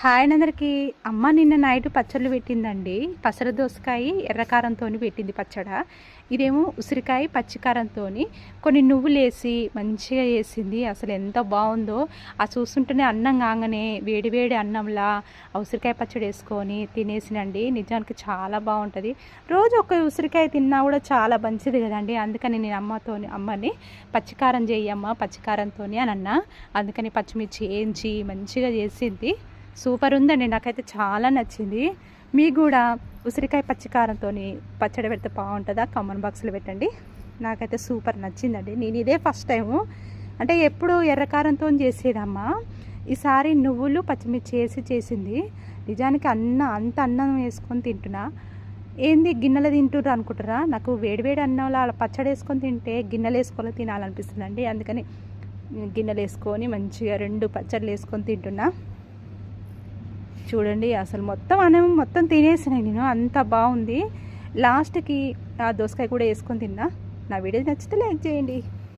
Hi అందరికీ అమ్మ నిన్న నైట్ పచ్చళ్ళు పెట్టిందండి. పసర దోసకాయ ఎర్రకారంతో పెట్టింది పచ్చడ. ఇదేమో ఉసిరికాయ పచ్చికారంతో కొన్ని నువ్వులు వేసి మంచిగా వేసింది. అసలు ఎంత బాగుందో. ఆ చూస్తుంటేనే అన్నం కాగానే వేడివేడి అన్నంలా ఉసిరికాయ పచ్చడి వేసుకొని తినేసినండి. నిజానికి చాలా బాగుంటుంది. రోజు ఒక ఉసిరికాయ తిన్నా కూడా చాలా మంచిది కదండి. అందుకని నేను అమ్మతో అమ్మని పచ్చికారం చేయమ్మ పచ్చికారంతో అని అన్నా అందుకని పచ్చిమిర్చి వేయించి మంచిగా చేసింది. సూపర్ ఉందండి నాకైతే చాలా నచ్చింది. మీకు కూడా ఉసిరికాయ పచ్చికారంతో పచ్చడి పెడితే బాగుంటుందా? కామన్ బాక్స్లో పెట్టండి. నాకైతే సూపర్ నచ్చిందండి. నేను ఇదే ఫస్ట్ టైము అంటే ఎప్పుడు ఎర్రకారంతో చేసేదమ్మా. ఈసారి నువ్వులు పచ్చిమిర్చి వేసి చేసింది. నిజానికి అన్న అంత అన్నం వేసుకొని తింటున్నా. ఏంది గిన్నెలు తింటుర్రు అనుకుంటారా నాకు వేడివేడి అన్నంలో అలా పచ్చడి వేసుకొని తింటే గిన్నెలు వేసుకొని తినాలనిపిస్తుందండి. అందుకని గిన్నెలు వేసుకొని మంచిగా రెండు పచ్చళ్ళు వేసుకొని తింటున్నా. చూడండి అసలు మొత్తం అన్నం మొత్తం తినేసినాయి నేను అంత బాగుంది. లాస్ట్కి ఆ దోసకాయ కూడా వేసుకొని తిన్నా. నా వీడియో నచ్చితే లైక్ చేయండి.